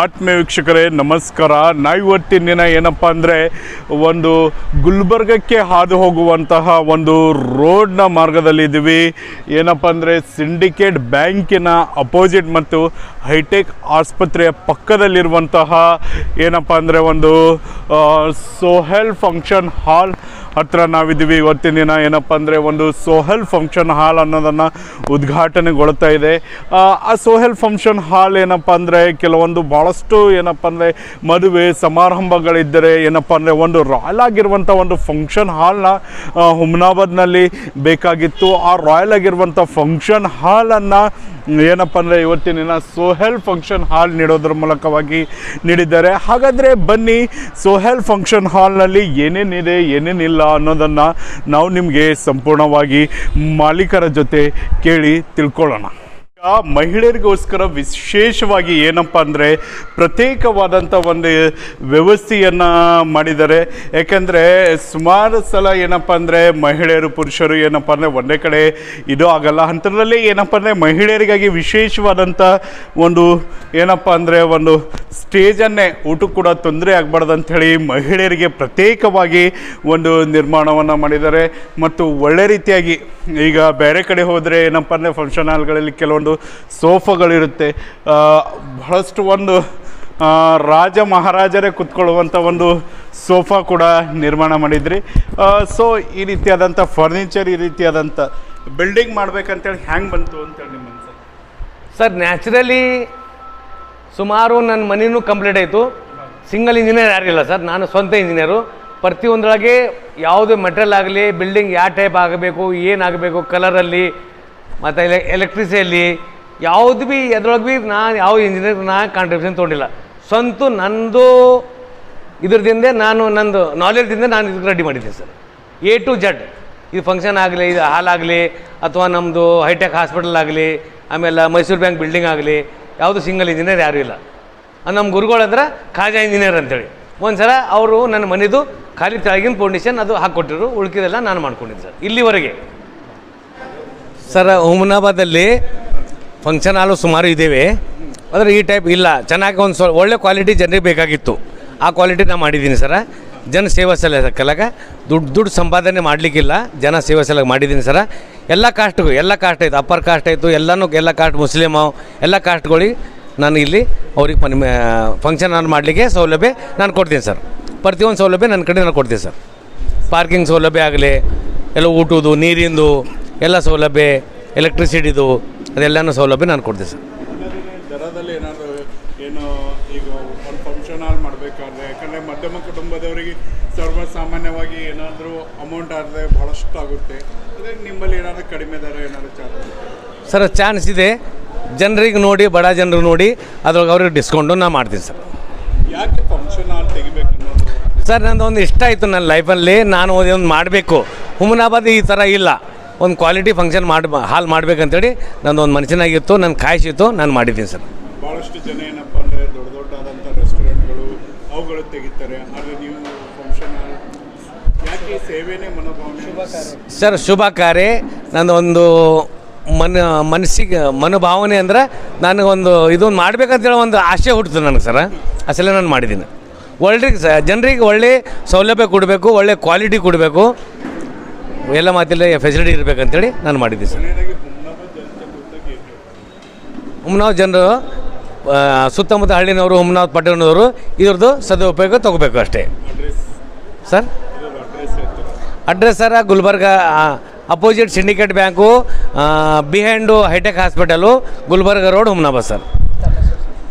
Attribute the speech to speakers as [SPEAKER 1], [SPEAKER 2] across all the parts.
[SPEAKER 1] ಆತ್ಮೀಯ ವೀಕ್ಷಕರೇ, ನಮಸ್ಕಾರ. ನಾ ಇವತ್ತಿನ ದಿನ ಏನಪ್ಪ ಅಂದರೆ, ಒಂದು ಗುಲ್ಬರ್ಗಕ್ಕೆ ಹಾದು ಹೋಗುವಂತಹ ಒಂದು ರೋಡ್ನ ಮಾರ್ಗದಲ್ಲಿದ್ದೀವಿ ಏನಪ್ಪ ಅಂದರೆ, ಸಿಂಡಿಕೇಟ್ ಬ್ಯಾಂಕಿನ ಅಪೋಸಿಟ್ ಮತ್ತು ಹೈಟೆಕ್ ಆಸ್ಪತ್ರೆಯ ಪಕ್ಕದಲ್ಲಿರುವಂತಹ ಏನಪ್ಪ ಅಂದರೆ ಒಂದು ಸೋಹೆಲ್ ಫಂಕ್ಷನ್ ಹಾಲ್ ಹತ್ರ ನಾವಿದ್ದೀವಿ. ಇವತ್ತಿನ ದಿನ ಏನಪ್ಪ ಅಂದರೆ ಒಂದು ಸೋಹೆಲ್ ಫಂಕ್ಷನ್ ಹಾಲ್ ಅನ್ನೋದನ್ನು ಉದ್ಘಾಟನೆಗೊಳ್ತಾ ಇದೆ. ಆ, ಸೋಹೆಲ್ ಫಂಕ್ಷನ್ ಹಾಲ್ ಏನಪ್ಪ ಅಂದರೆ ಕೆಲವೊಂದು ಭಾಳಷ್ಟು ಏನಪ್ಪ ಅಂದರೆ ಮದುವೆ ಸಮಾರಂಭಗಳಿದ್ದರೆ ಏನಪ್ಪ ಅಂದರೆ ಒಂದು ರಾಯಲ್ ಆಗಿರುವಂಥ ಒಂದು ಫಂಕ್ಷನ್ ಹಾಲ್ನ ಹುಮ್ನಾಬಾದ್ನಲ್ಲಿ ಬೇಕಾಗಿತ್ತು. ಆ ರಾಯಲ್ ಆಗಿರುವಂಥ ಫಂಕ್ಷನ್ ಹಾಲನ್ನು ಏನಪ್ಪ ಅಂದರೆ ಇವತ್ತಿನ ದಿನ ಸೋಹೆಲ್ ಫಂಕ್ಷನ್ ಹಾಲ್ ನೀಡೋದ್ರ ಮೂಲಕವಾಗಿ ನೀಡಿದ್ದಾರೆ. ಹಾಗಾದರೆ ಬನ್ನಿ ಸೋಹೆಲ್ ಫಂಕ್ಷನ್ ಹಾಲ್ನಲ್ಲಿ ಏನೇನಿದೆ ಏನೇನಿಲ್ಲ ಅನ್ನೋದನ್ನು ನಾವು ನಿಮಗೆ ಸಂಪೂರ್ಣವಾಗಿ ಮಾಲೀಕರ ಜೊತೆ ಕೇಳಿ ತಿಳ್ಕೊಳ್ಳೋಣ. ಮಹಿಳೆಯರಿಗೋಸ್ಕರ ವಿಶೇಷವಾಗಿ ಏನಪ್ಪ ಅಂದರೆ ಪ್ರತ್ಯೇಕವಾದಂಥ ಒಂದು ವ್ಯವಸ್ಥೆಯನ್ನು ಮಾಡಿದ್ದಾರೆ. ಯಾಕೆಂದರೆ ಸುಮಾರು ಸಲ ಏನಪ್ಪ ಅಂದರೆ ಮಹಿಳೆಯರು, ಪುರುಷರು ಏನಪ್ಪ ಅಂದರೆ ಒಂದೇ ಕಡೆ ಇದು ಆಗಲ್ಲ. ಅಂಥದ್ರಲ್ಲಿ ಏನಪ್ಪ ಅಂದರೆ ಮಹಿಳೆಯರಿಗಾಗಿ ವಿಶೇಷವಾದಂಥ ಒಂದು ಏನಪ್ಪ ಅಂದರೆ ಒಂದು ಸ್ಟೇಜನ್ನೇ ಊಟ ಕೂಡ ತೊಂದರೆ ಆಗಬಾರ್ದು ಅಂಥೇಳಿ ಮಹಿಳೆಯರಿಗೆ ಪ್ರತ್ಯೇಕವಾಗಿ ಒಂದು ನಿರ್ಮಾಣವನ್ನು ಮಾಡಿದ್ದಾರೆ. ಮತ್ತು ಒಳ್ಳೆ ರೀತಿಯಾಗಿ ಈಗ ಬೇರೆ ಕಡೆ ಹೋದರೆ ಏನಪ್ಪ ಅಂದರೆ ಫಂಕ್ಷನ್ ಹಾಲ್ಗಳಲ್ಲಿ ಕೆಲವೊಂದು ಸೋಫಾಗಳಿರುತ್ತೆ. ಆ, ಬಹಳಷ್ಟು ಒಂದು ರಾಜ ಮಹಾರಾಜರೇ ಕುತ್ಕೊಳ್ಳುವಂಥ ಒಂದು ಸೋಫಾ ಕೂಡ ನಿರ್ಮಾಣ ಮಾಡಿದ್ರಿ. ಸೊ ಈ ರೀತಿಯಾದಂಥ ಫರ್ನಿಚರ್ ಈ ರೀತಿಯಾದಂಥ ಬಿಲ್ಡಿಂಗ್ ಮಾಡ್ಬೇಕಂತೇಳಿ ಹ್ಯಾಂಗೆ ಬಂತು ಅಂತೇಳಿ ನಿಮ್ಮ
[SPEAKER 2] ಸರ್ ನ್ಯಾಚುರಲಿ ಸುಮಾರು ನನ್ನ ಮನೆಯೂ ಕಂಪ್ಲೀಟ್ ಆಯಿತು. ಸಿಂಗಲ್ ಇಂಜಿನಿಯರ್ ಯಾರಿಲ್ಲ ಸರ್ ನಾನು ಸ್ವಂತ ಇಂಜಿನಿಯರು ಪ್ರತಿಯೊಂದರೊಳಗೆ ಯಾವುದೇ ಮೆಟೀರಿಯಲ್ ಆಗಲಿ ಬಿಲ್ಡಿಂಗ್ ಯಾವ ಟೈಪ್ ಆಗಬೇಕು ಏನಾಗಬೇಕು ಕಲರಲ್ಲಿ ಮತ್ತು ಎಲೆ ಎಲೆಕ್ಟ್ರಿಸಿಯಲ್ಲಿ ಯಾವುದು ಭೀ ಎದ್ರೊಳಗೆ ಭೀ ನಾನು ಯಾವ ಇಂಜಿನಿಯರ್ ನಾ ಕಾಂಟ್ರಿಬ್ಯೂಷನ್ ತೊಗೊಂಡಿಲ್ಲ. ಸ್ವಂತ ನಂದು ಇದ್ರದಿಂದ ನಾನು ನಂದು ನಾಲೆಜ್ದಿಂದ ನಾನು ಇದಕ್ಕೆ ರೆಡಿ ಮಾಡಿದ್ದೆ ಸರ್. ಎ ಟು ಜಡ್ ಇದು ಫಂಕ್ಷನ್ ಆಗಲಿ, ಇದು ಹಾಲ್ ಆಗಲಿ, ಅಥವಾ ನಮ್ಮದು ಹೈಟೆಕ್ ಹಾಸ್ಪಿಟಲ್ ಆಗಲಿ, ಆಮೇಲೆ ಮೈಸೂರು ಬ್ಯಾಂಕ್ ಬಿಲ್ಡಿಂಗ್ ಆಗಲಿ, ಯಾವುದು ಸಿಂಗಲ್ ಇಂಜಿನಿಯರ್ ಯಾರೂ ಇಲ್ಲ. ನಮ್ಮ ಗುರುಗಳಂದ್ರೆ ಖಾಜಾ ಇಂಜಿನಿಯರ್ ಅಂತೇಳಿ. ಒಂದು ಸಲ ಅವರು ನನ್ನ ಮನೆದು ಖಾಲಿ ತೆಳಗಿನ ಫೌಂಡೇಶನ್ ಅದು ಹಾಕ್ಕೊಟ್ಟಿರು, ಉಳ್ಕಿದೆಲ್ಲ ನಾನು ಮಾಡ್ಕೊಂಡಿದ್ದೆ ಸರ್, ಇಲ್ಲಿವರೆಗೆ. ಸರ್ ಹುಮನಾಬಾದಲ್ಲಿ ಫಂಕ್ಷನ್ ಹಾಲು ಸುಮಾರು ಇದ್ದೇವೆ. ಆದರೆ ಈ ಟೈಪ್ ಇಲ್ಲ. ಚೆನ್ನಾಗಿ ಒಂದು ಸ್ವಲ್ಪ ಒಳ್ಳೆ ಕ್ವಾಲಿಟಿ ಜನರಿಗೆ ಬೇಕಾಗಿತ್ತು. ಆ ಕ್ವಾಲಿಟಿ ನಾನು ಮಾಡಿದ್ದೀನಿ ಸರ. ಜನ ಸೇವಾ ಸಲಕ ದುಡ್ಡು ದುಡ್ಡು ಸಂಪಾದನೆ ಮಾಡಲಿಕ್ಕಿಲ್ಲ. ಜನ ಸೇವಾ ಸಲ ಮಾಡಿದ್ದೀನಿ ಸರ. ಎಲ್ಲ ಕಾಸ್ಟ್ಗೂ ಎಲ್ಲ ಕಾಸ್ಟ್ ಆಯಿತು. ಅಪ್ಪರ್ ಕಾಸ್ಟ್ ಆಯಿತು. ಎಲ್ಲನೂ, ಎಲ್ಲ ಕಾಸ್ಟ್ ಮುಸ್ಲಿಮ, ಎಲ್ಲ ಕಾಸ್ಟ್ಗಳಿಗೆ ನಾನು ಇಲ್ಲಿ ಅವ್ರಿಗೆ ಫಂಕ್ಷನ್ ಹಾಲ್ ಮಾಡಲಿಕ್ಕೆ ಸೌಲಭ್ಯ ನಾನು ಕೊಡ್ತೀನಿ ಸರ್. ಪ್ರತಿಯೊಂದು ಸೌಲಭ್ಯ ನನ್ನ ಕಡೆ ನಾನು ಕೊಡ್ತೀನಿ ಸರ್. ಪಾರ್ಕಿಂಗ್ ಸೌಲಭ್ಯ ಆಗಲಿ, ಎಲ್ಲ ಊಟದ್ದು ನೀರಿಂದು ಎಲ್ಲ ಸೌಲಭ್ಯ ಎಲೆಕ್ಟ್ರಿಸಿಟಿದು ಅದೆಲ್ಲನೂ ಸೌಲಭ್ಯ ನಾನು ಕೊಡ್ತೀನಿ ಸರ್.
[SPEAKER 1] ದರದಲ್ಲಿ ಏನಾದರೂ ಏನು ಈಗ ಒಂದು ಫಂಕ್ಷನ್ ಹಾಲ್ ಮಾಡಬೇಕಾದ್ರೆ ಯಾಕಂದರೆ ಮಧ್ಯಮ ಕುಟುಂಬದವರಿಗೆ ಸರ್ವಸಾಮಾನ್ಯವಾಗಿ ಏನಾದರೂ ಅಮೌಂಟ್ ಆದರೆ ಭಾಳಷ್ಟು ಆಗುತ್ತೆ. ಅದೇ ನಿಮ್ಮಲ್ಲಿ ಏನಾದರೂ ಕಡಿಮೆ ದರ ಏನಾದರೂ ಚಾರ್ಜ್
[SPEAKER 2] ಸರ್ ಚಾನ್ಸ್ ಇದೆ. ಜನರಿಗೆ ನೋಡಿ ಬಡ ಜನರು ನೋಡಿ ಅದ್ರೊಳಗೆ ಅವ್ರಿಗೆ ಡಿಸ್ಕೌಂಟು ನಾನು ಮಾಡ್ತೀನಿ ಸರ್.
[SPEAKER 1] ಯಾಕೆ ಫಂಕ್ಷನ್ ಹಾಲ್ ತೆಗಿಬೇಕು ಅನ್ನೋದು
[SPEAKER 2] ಸರ್ ನಂದು ಒಂದು ಇಷ್ಟ ಆಯಿತು ನನ್ನ ಲೈಫಲ್ಲಿ ನಾನು ಒಂದು ಮಾಡಬೇಕು. ಹುಮನಾಬಾದ್ ಈ ಥರ ಇಲ್ಲ. ಒಂದು ಕ್ವಾಲಿಟಿ ಫಂಕ್ಷನ್ ಮಾಡಿ ಹಾಲ್ ಮಾಡ್ಬೇಕಂತೇಳಿ ನಂದು ಒಂದು ಮನಸ್ಸಿನಾಗಿತ್ತು ನನ್ನ ಕಾಯಿಸಿತ್ತು ನಾನು ಮಾಡಿದ್ದೀನಿ ಸರ್.
[SPEAKER 1] ಭಾಳಷ್ಟು ಜನ ಏನಪ್ಪ ಅಂದರೆ ದೊಡ್ಡ ದೊಡ್ಡಾದಂಥ ರೆಸ್ಟೋರೆಂಟ್ಗಳು ಅವುಗಳು ತೆಗಿತಾರೆ. ಆದರೆ ನೀವು ಫಂಕ್ಷನ್ ಯಾಕೆ ಸೇವೆನೇ ಮನೋಭಾವನೆ?
[SPEAKER 2] ಸರ್ ಶುಭ ಕಾರ್ಯ ನಂದು ಒಂದು ಮನ ಮನಸ್ಸಿಗೆ ಮನೋಭಾವನೆ ಅಂದರೆ ನನಗೊಂದು ಇದೊಂದು ಮಾಡ್ಬೇಕಂತೇಳಿ ಒಂದು ಆಸೆ ಹುಟ್ಟಿತು ನನಗೆ ಸರ. ಅಸಲೇ ನಾನು ಮಾಡಿದ್ದೀನಿ. ಒಳ್ಳೆ ಸ ಜನರಿಗೆ ಒಳ್ಳೆ ಸೌಲಭ್ಯ ಕೊಡಬೇಕು ಒಳ್ಳೆ ಕ್ವಾಲಿಟಿ ಕೊಡಬೇಕು. ಎಲ್ಲ ಮಾತಿಲ್ಲ ಫೆಸಿಲಿಟಿ ಇರಬೇಕಂತೇಳಿ ನಾನು ಮಾಡಿದ್ದೆ ಸರ್? ಹುಮ್ನಾವ್ ಜನರು ಸುತ್ತಮುತ್ತ ಹಳ್ಳಿನವರು ಹುಮ್ನಾವ್ ಪಟ್ಟಣದವರು ಇದ್ರದ್ದು ಸದುಪಯೋಗ ತಗೋಬೇಕು ಅಷ್ಟೇ. Sir?
[SPEAKER 1] Address
[SPEAKER 2] sir, Gulbarga opposite Syndicate bank behind hi-tech hospital Gulbarga road Humnabad sir.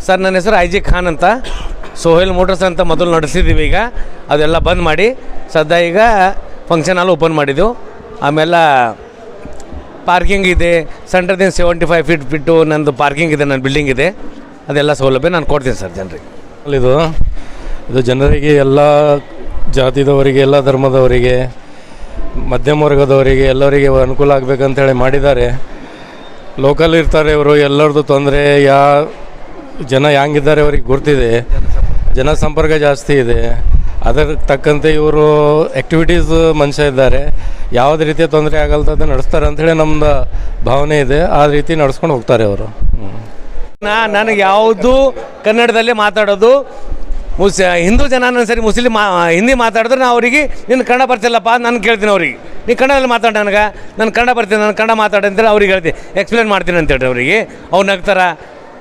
[SPEAKER 2] Sir, ನನ್ನ ಹೆಸರು ಐ ಜಿ ಖಾನ್ ಅಂತ. ಸೋಹೇಲ್ ಮೋಟರ್ಸ್ ಅಂತ ಮೊದಲು ನಡೆಸಿದ್ದೀವಿ ಈಗ. ಅದೆಲ್ಲ ಬಂದ್ ಮಾಡಿ ಸದ್ಯ ಈಗ ಫಂಕ್ಷನ್ ಹಾಲ್ ಓಪನ್ ಮಾಡಿದ್ದೆವು ಆಮೇಲೆ ಪಾರ್ಕಿಂಗ್ ಇದೆ. ಸೆಂಟ್ರದಿಂದ ಸೆವೆಂಟಿ ಫೈವ್ ಫೀಟ್ ಬಿಟ್ಟು ನಂದು ಪಾರ್ಕಿಂಗ್ ಇದೆ ನನ್ನ ಬಿಲ್ಡಿಂಗ್ ಇದೆ. ಅದೆಲ್ಲ ಸೌಲಭ್ಯ ನಾನು ಕೊಡ್ತೀನಿ ಸರ್ ಜನರಿಗೆ.
[SPEAKER 3] ಇದು ಇದು ಜನರಿಗೆ ಎಲ್ಲ ಜಾತಿದವರಿಗೆ ಎಲ್ಲ ಧರ್ಮದವರಿಗೆ ಮಧ್ಯಮ ವರ್ಗದವರಿಗೆ ಎಲ್ಲರಿಗೆ ಅನುಕೂಲ ಆಗಬೇಕಂತೇಳಿ ಮಾಡಿದ್ದಾರೆ. ಲೋಕಲ್ ಇರ್ತಾರೆ ಇವರು ಎಲ್ಲರದ್ದು ತೊಂದರೆ ಯಾ ಜನ ಹೆಂಗಿದ್ದಾರೆ ಅವ್ರಿಗೆ ಗೊತ್ತಿದೆ. ಜನಸಂಪರ್ಕ ಜಾಸ್ತಿ ಇದೆ. ಅದರ ತಕ್ಕಂತೆ ಇವರು ಆ್ಯಕ್ಟಿವಿಟೀಸ್ ಮನುಷ್ಯ ಇದ್ದಾರೆ. ಯಾವುದೇ ರೀತಿಯ ತೊಂದರೆ ಆಗಲ್ತದ ನಡೆಸ್ತಾರೆ ಅಂಥೇಳಿ ನಮ್ಮದು ಭಾವನೆ ಇದೆ. ಆ ರೀತಿ ನಡೆಸ್ಕೊಂಡು ಹೋಗ್ತಾರೆ ಅವರು
[SPEAKER 2] ನಾ, ನನಗೆ ಯಾವುದು ಕನ್ನಡದಲ್ಲಿ ಮಾತಾಡೋದು. ಮುಸ್, ಹಿಂದೂ ಜನ ಸರಿ ಮುಸ್ಲಿಂ ಹಿಂದಿ ಮಾತಾಡಿದ್ರೆ ನಾನು ಅವರಿಗೆ ನಿನ್ನ ಕನ್ನಡ ಬರ್ತಿಲ್ಲಪ್ಪ ನಾನು ಕೇಳ್ತೀನಿ ಅವ್ರಿಗೆ. ನೀನು ಕನ್ನಡದಲ್ಲಿ ಮಾತಾಡ ನನಗೆ. ನಾನು ಕನ್ನಡ ಬರ್ತೀನಿ, ನಾನು ಕನ್ನಡ ಮಾತಾಡಿ ಅಂತೇಳಿ ಅವ್ರಿಗೆ ಹೇಳ್ತೀನಿ. ಎಕ್ಸ್ಪ್ಲೇನ್ ಮಾಡ್ತೀನಿ ಅಂತೇಳಿ ಅವರಿಗೆ. ಅವ್ರು ನಗ್ತಾರ.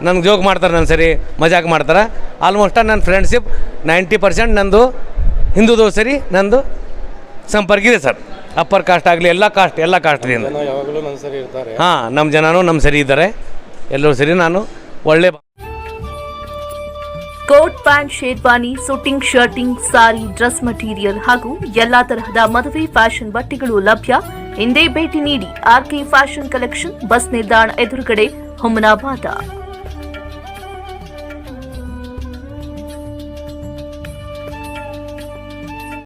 [SPEAKER 2] ನನಗೆ ಜೋಕ್ ಮಾಡ್ತಾರೆ ನನ್ನ ಸರಿ ಮಜಾಕ್ ಮಾಡ್ತಾರೆ. ಆಲ್ಮೋಸ್ಟ್ ನನ್ನ ಫ್ರೆಂಡ್ಶಿಪ್ ನೈಂಟಿ ಪರ್ಸೆಂಟ್ ನಂದು ಹಿಂದೂದು ಸರಿ ನಂದು ಸಂಪರ್ಕ ಇದೆ ಸರ್. ಅಪ್ಪರ್ ಕಾಸ್ಟ್ ಆಗಲಿ ಎಲ್ಲ ಕಾಸ್ಟ್ ಎಲ್ಲ ಕಾಸ್ಟ್ದಿಂದ
[SPEAKER 3] ಜನ ಯಾವಾಗಲೂ ನನ್ನ ಸರಿ ಇರ್ತಾರೆ.
[SPEAKER 2] ಹಾಂ ನಮ್ಮ ಜನನೂ ನಮ್ಮ ಸರಿ ಇದ್ದಾರೆ. ಎಲ್ಲರೂ ಸರಿ ನಾನು ಒಳ್ಳೆ
[SPEAKER 4] coat pant sherwani suiting shirting sari dress material ಹಾಗೂ ಎಲ್ಲಾ ತರಹದ ಮದುವೆ ಫ್ಯಾಷನ್ ಬಟ್ಟೆಗಳು ಲಭ್ಯ. ಹಿಂದೆ ಭೇಟಿ ನೀಡಿ ಆರ್ಕೆ ಫ್ಯಾಷನ್ ಕಲೆಕ್ಷನ್ ಬಸ್ ನಿಲ್ದಾಣ ಎದುರುಗಡೆ ಹುಮನಾಬಾದ.